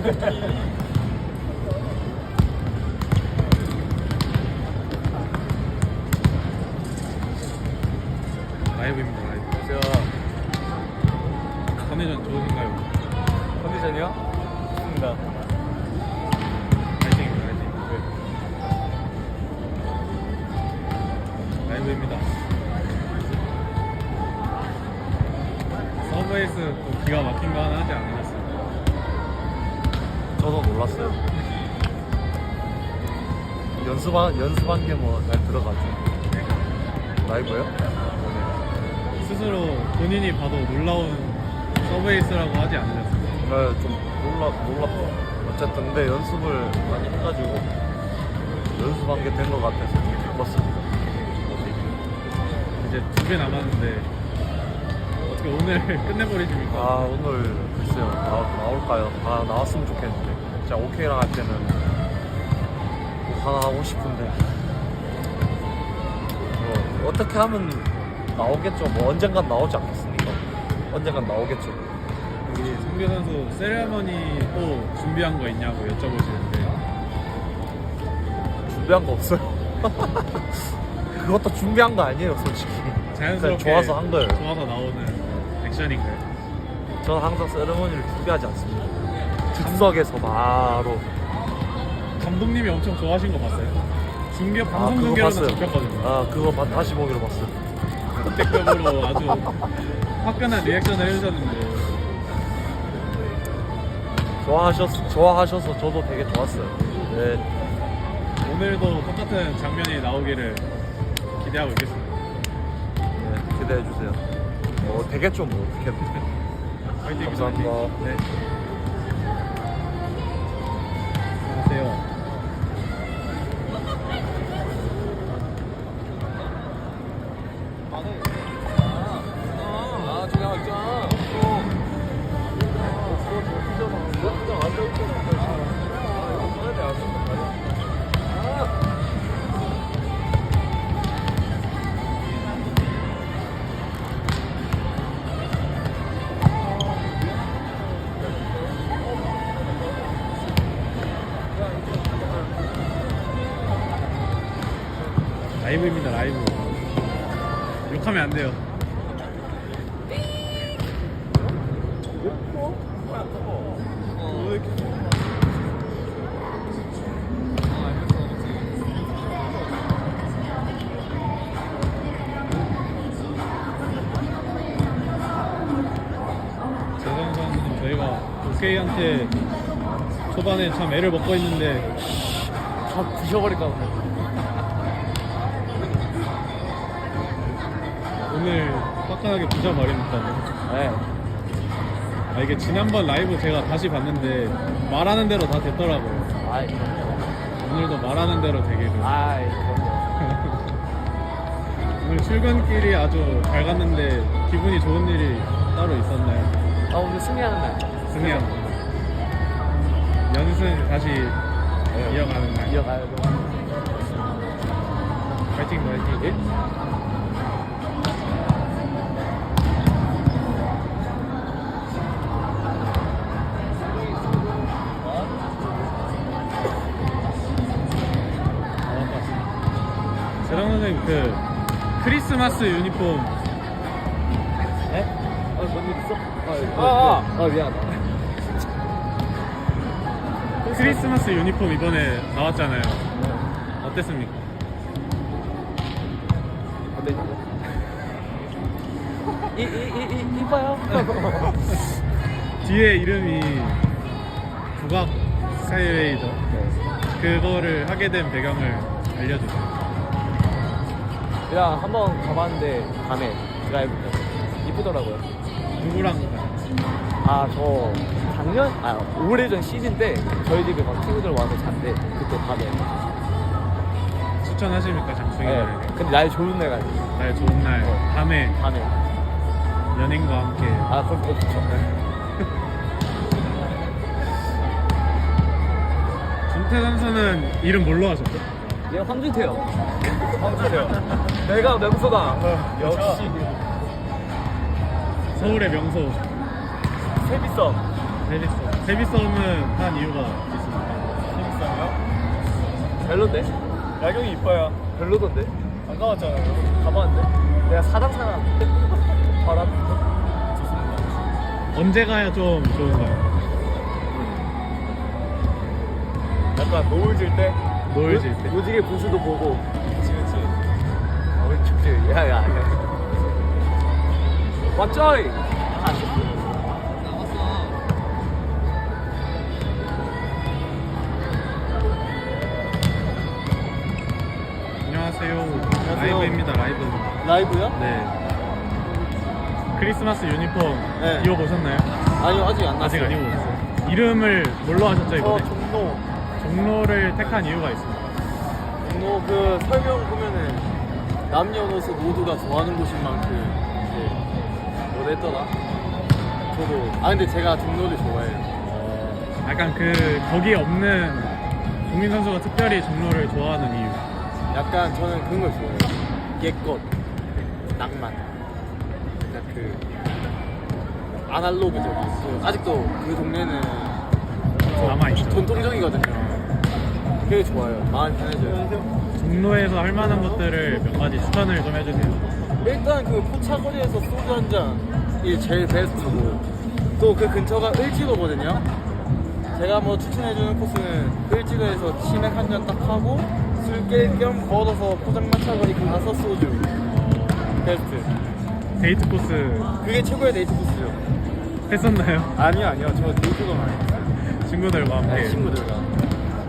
对，对，对。 연습한 연습한 게뭐잘 들어가죠. 라이브요? 스스로 본인이 봐도 놀라운 서브에이스라고 하지 않으셨어요? 네, 좀 놀라 놀랐고 어쨌든 근데 연습을 많이 해가지고 연습한 게 된 것 같아서 좀 기뻤습니다. 이제 두 개 남았는데 어떻게 오늘 끝내버리십니까? 아 오늘 글쎄요 나, 나올까요? 아 나왔으면 좋겠는데 진짜 오케이랑 할 때는 꼭 하나 하고 싶은데. 뭐 어떻게 하면 나오겠죠? 뭐 언젠간 나오지 않겠습니까? 언젠간 나오겠죠. 우리 성규 선수 세레머니 또 준비한 거 있냐고 여쭤보시는데. 준비한 거 없어요? 그것도 준비한 거 아니에요 솔직히. 자연스럽게 그냥 좋아서 한 거예요. 좋아서 나오는 액션인가요? 저는 항상 세레머니를 준비하지 않습니다. 즉석에서 바로 감독님이 엄청 좋아하신 거 봤어요? 중계 아 방송 그거 중계로는 봤어요 잡혔거든요. 아 그거 봐- 다시 보기로 봤어요 역대급으로 아주 화끈한 리액션을 해주셨는데 좋아하셨, 좋아하셔서 저도 되게 좋았어요. 네, 오늘도 똑같은 장면이 나오기를 기대하고 있겠습니다. 네, 기대해 주세요. 뭐, 되겠죠, 뭐, 어떻게. 화이팅! 감사합니다. 네. 안녕하세요. 라이브입니다, 라이브. 욕하면 안 돼요. 선수는 저희가 오케이한테 초반에 참 애를 먹고 있는데 다 부셔버릴까 보네. 오늘 화끈하게 부셔버리니까 네. 아, 이게 지난번 라이브 제가 다시 봤는데 말하는 대로 다 됐더라고요 아이, 오늘도 말하는 대로 아이, 그럼요. 오늘 출근길이 아주 잘 갔는데 기분이 좋은 일이 따로 있었나요? 아, 오늘 승리하는 날. 승리한 연승 다시 이어가는 날 이어가야죠. 파이팅 파이팅 예? 그 크리스마스 유니폼 네? 아, 뭔 일 있어? 아, 아, 아, 미안하다. 크리스마스 유니폼 이번에 나왔잖아요 어땠습니까? 어때? 이, 이, 이, 이, 이봐요. 뒤에 이름이 국악 스카이웨이죠 그거를 하게 된 배경을 알려주세요 그냥 한번 가봤는데 밤에 드라이브 때 이쁘더라고요. 누구랑 가셨어요? 아저 작년 아 오래전 시즌 때 저희 집에 막 친구들 와서 잤는데 그때 밤에. 추천하십니까 장충이 네. 근데 날 좋은 날 가지. 날 좋은 날 밤에 밤에. 연인과 함께 아 그럼 더 좋죠. 준태 선수는 이름 뭘로 하셨죠? 얘 황준태요. 황주세요. 내가 명소다. 역시. 서울의 명소 세비썸. 벨리스 세비섬은 한 이유가 있습니까? 재밌어요? 별론데? 야경이 이뻐요. 별로던데? 안 가봤잖아요. 가봤는데? 내가 사당사랑 바람 언제 가야 좀 좋은가요? 약간 노을 질 때. 노을 질 때. 무지개 분수도 보고 그치 그치. 어이 춥지 야야 왔죠이 안녕하세요. 라이브입니다. 라이브. 라이브요? 네. 크리스마스 유니폼 네. 입어보셨나요? 아니요 아직 안 아직 났어요 안 입어보셨어요. 이름을 뭘로 하셨죠 저 이번에? 종로 종로를 택한 이유가 있습니다. 종로 그 설명 보면은 남녀노소 모두가 좋아하는 곳인 만큼 이제 뭐랬더라? 저도 아 근데 제가 종로를 좋아해요 약간 그 거기에 없는 국민 선수가 특별히 종로를 좋아하는 이유. 약간 저는 그런 걸 좋아해요 옛것 낭만 약간 그 아날로그적인 그 아직도 그 동네는 좀 남아 있죠. 전통적이거든요 그게 좋아요 마음이 편해져요 종로에서 할 만한 것들을 몇 가지 추천을 좀 해주세요. 일단 그 포차거리에서 소주 한 잔이 제일 베스트고 또 그 근처가 을지로거든요. 제가 뭐 추천해주는 코스는 을지로에서 치맥 한 잔 딱 하고 술 깰 겸 걸어서 포장마차 거리 가서 소주 베스트. 데이트 코스 그게 최고의 데이트 코스죠. 했었나요? 아니요 아니요 저 데이트도 많이 했어요. 친구들과 함께. 네, 친구들과.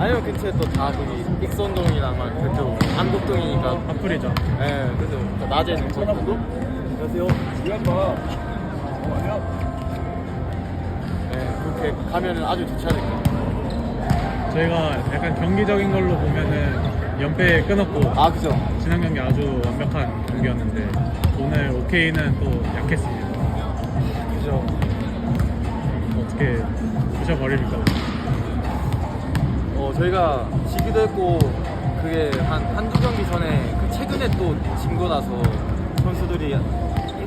아니면 근처에 또 다 거기 익선동이나 막 그쪽 안국동이니까. 커플이죠. 네, 그래서 낮에는 전화번호? 안녕하세요. 이한봐. 네, 그렇게 가면은 아주 좋지 않을까. 저희가 약간 경기적인 걸로 보면은 연패 끊었고 아, 그죠. 지난 경기 아주 완벽한 경기였는데 오늘 OK는 또 약했습니다. 그죠. 어떻게 부셔버립니까? 어, 저희가 지기도 했고, 그게 한, 한두 경기 전에, 그 최근에 또 진고 나서 선수들이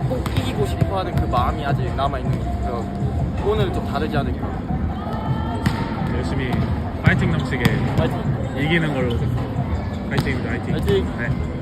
꼭 이기고 싶어 하는 그 마음이 아직 남아있는 것 같아요. 오늘은 좀 다르지 않을까. 열심히 파이팅 넘치게 파이팅! 이기는 걸로 파이팅입니다. 파이팅. 파이팅! 네.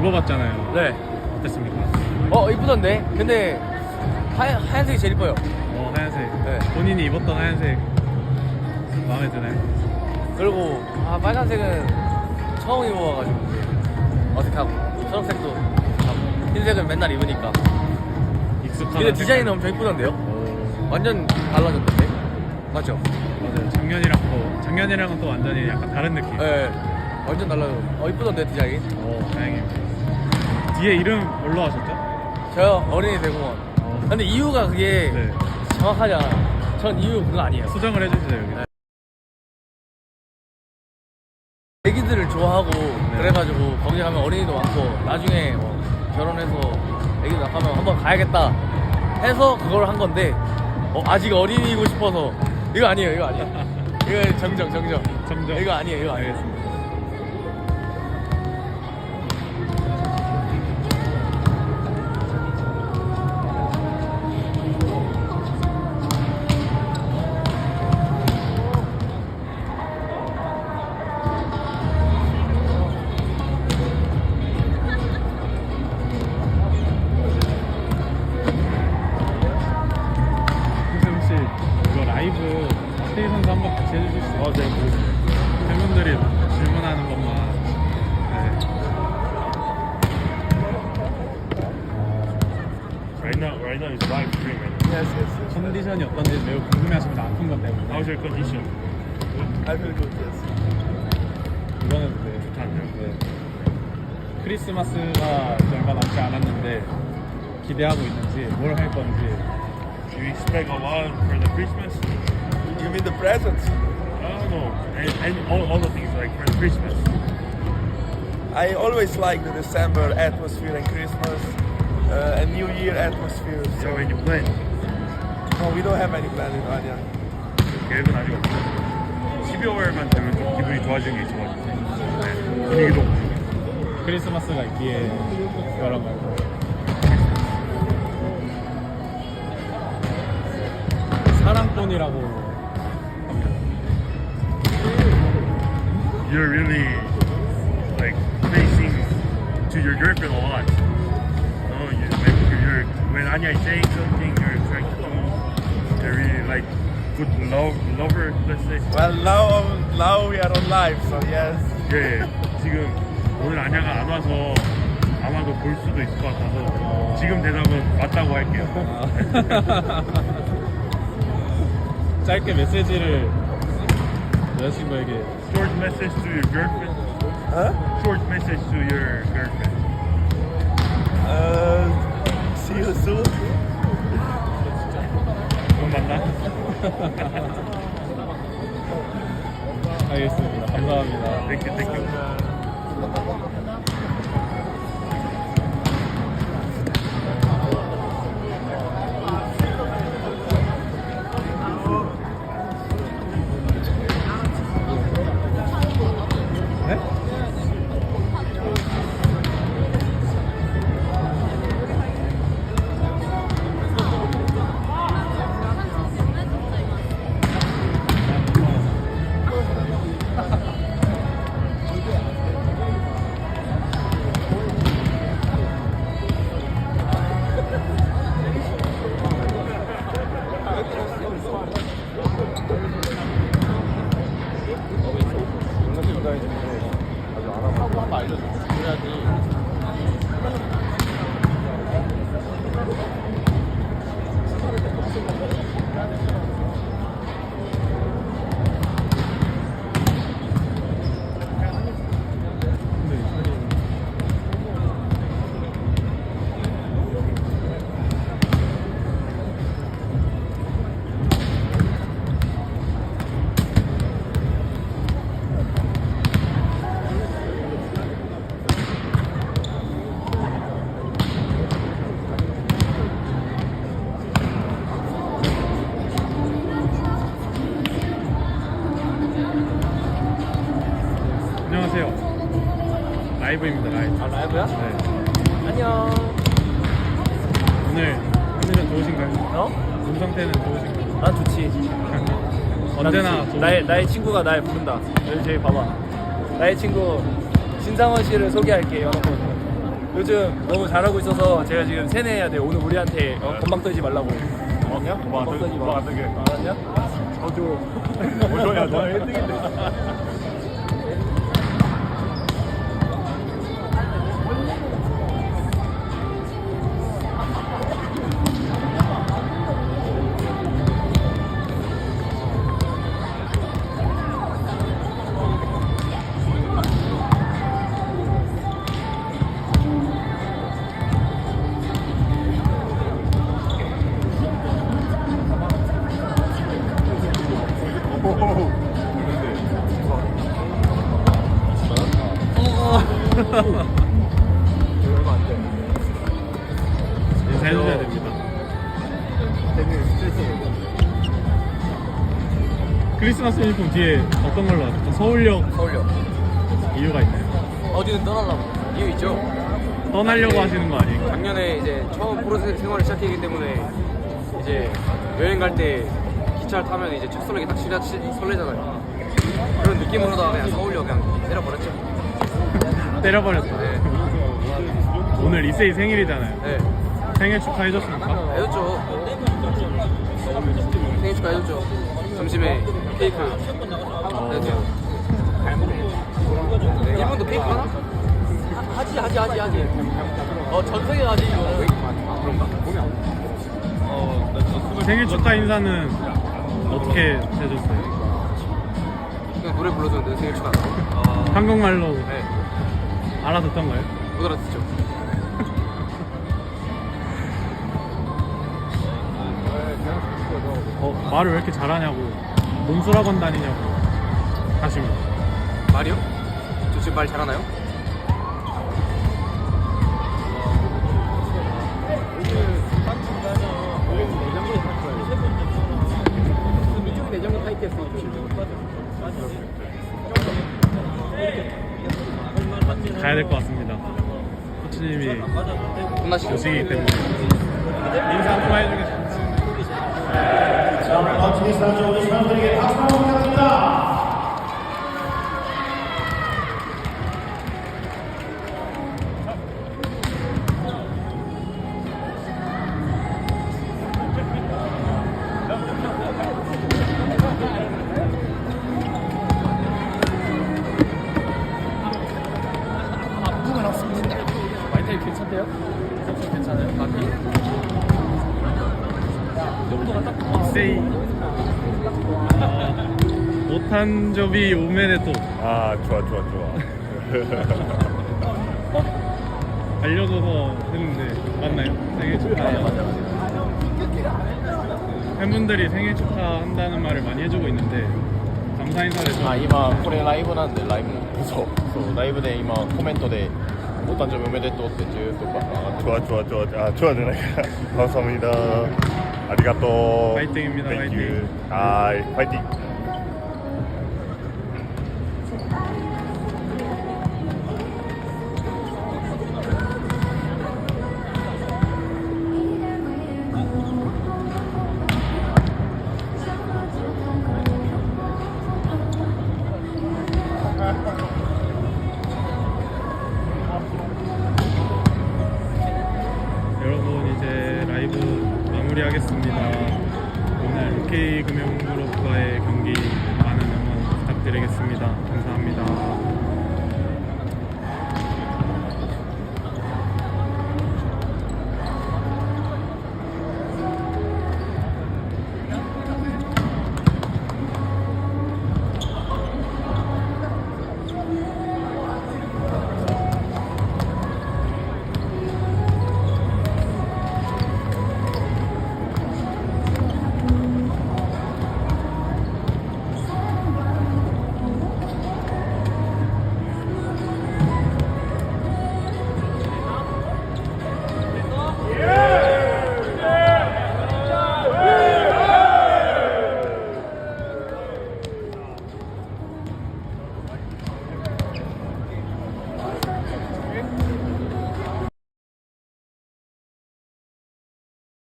입어봤잖아요. 네. 어땠습니까? 어 이쁘던데. 근데 하얀 하얀색이 제일 이뻐요. 어 하얀색. 네. 본인이 입었던 하얀색 마음에 드나요? 그리고 아 빨간색은 처음 입어봐가지고 어색하고 초록색도 흰색은 맨날 입으니까. 익숙한. 근데 디자인은 엄청 이쁘던데요? 오, 완전 달라졌던데. 맞죠? 맞아요. 작년이랑 또 작년이랑은 또 완전히 약간 다른 느낌. 네. 완전 달라요. 어 이쁘던데 디자인. 오 다행이에요. 뒤에 이름 뭘로 하셨죠? 저요 어린이 대공원. 어, 근데 이유가 그게 네. 정확하지 않아요. 전 이유 그거 아니에요. 수정을 해주세요 여기. 네. 애기들을 좋아하고 그래가지고 거기 가면 어린이도 많고 나중에 뭐 결혼해서 애기들 낳으면 한번 가야겠다 해서 그걸 한 건데 어, 아직 어린이고 싶어서 이거 아니에요 이거 아니에요 이거 정정 정정 정정. 이거 아니에요 이거 아니에요 알겠습니다. now, right now it's live stream. Right Yes, yes, yes. 컨디션이 어떤지 매우 궁금해하십니다 아픈 것 때문에 now. How's your condition? I feel good, yes. 이거는 네, 네. 크리스마스가 얼마 남지 않았는데 기대하고 있는지 뭘 할 건지 Do you expect a lot for the Christmas? You mean the presents? I don't know. And, and all, all the things like for the Christmas. I always like the December atmosphere and Christmas Uh, and New Year atmosphere. So So when you plan, no, we don't have any plan in Anya. 계획은 아직 없고 12월만 되면 좀 기분이 좋아지는 게 있어가지고 네. 분위기도 없고 크리스마스가 있기에 그런 말고 사랑꾼이라고 합니다 You're really like facing to your girlfriend a lot. When Anya is saying something, you're trying to do. You're really like good love lover, let's say. Well, now now we are on live, so yes. 예, 지금 오늘 안야가 안 와서 아마도 볼 수도 있을 것 같아서 지금 대답은 맞다고 할게요. 짧게 메시지를 여자친구에게 Short message to your girlfriend. Huh? Short message to your girlfriend. Uh, see you soon. 곧 만나. 알겠습니다 감사합니다 thank you. 언제나 나의, 나의 친구가 날 부른다 여기 저기 봐봐 나의 친구 신상원 씨를 소개할게요. 요즘 너무 잘하고 있어서 제가 지금 세뇌해야 돼. 오늘 우리한테 어, 건방 떨지 말라고. 뭐냐? 뭐 건방 떨지 마. 뭐 게. 알았냐? 저도. 뭐 소리야? 너 1등인데. 인사해주셔야 됩니다. 크리스마스 유니폼 뒤에 어떤 걸로 하죠? 서울역 서울역. 이유가 있나요? 어디는 떠나려고. 이유 있죠? 떠나려고 하시는 거 아니에요? 작년에 이제 처음 프로 세- 생활을 시작했기 때문에 이제 여행 갈 때 기차를 타면 이제 첫 설레기 딱 시작 시- 설레잖아요. 그런 느낌으로다가 그냥 서울역 그냥 때려버렸죠. 때려버렸다. 네. 오늘 이세이 생일이잖아요. 네. 생일 축하해줬습니까? 해줬죠. 생일 축하해줬죠. 점심에 케이크 해줬죠. 네, 일본도 케이크 하나? 하지 하지 하지 하지. 어 전 세계 하지 이거. 아 그런가? 생일 축하 인사는 어떻게 해줬어요? 그냥 노래 불러줬는데 생일 축하. 한국말로 네. 알아듣던가요? 못 알아듣죠. 어, 말을 왜 이렇게 잘하냐고 몸수락원 다니냐고 하시면 말이요? 저 지금 말 잘하나요? 가야 될 것 같습니다. 코치님이 혼나시죠? 오시기 때문에 인사 한번 해주겠습니다. 마이타이 괜찮대요? 괜찮아요? 바퀴? 이세이 어, 오탄조비 오메데토 아, 좋아, 좋아, 좋아. 알려줘서 했는데 맞나요? 생일 축하 팬분들이 생일 축하한다는 말을 많이 해주고 있는데 감사 인사를 좀 あ今これライブなんでライブそうそうライブで今コメントで「 お誕生日おめでとう」ってずっと上がって 좋아, 좋아, 좋아. 아, 좋아, 되나? 감사합니다. 아리가또. 파이팅입니다, Thank 파이팅. you. 아, 파이팅.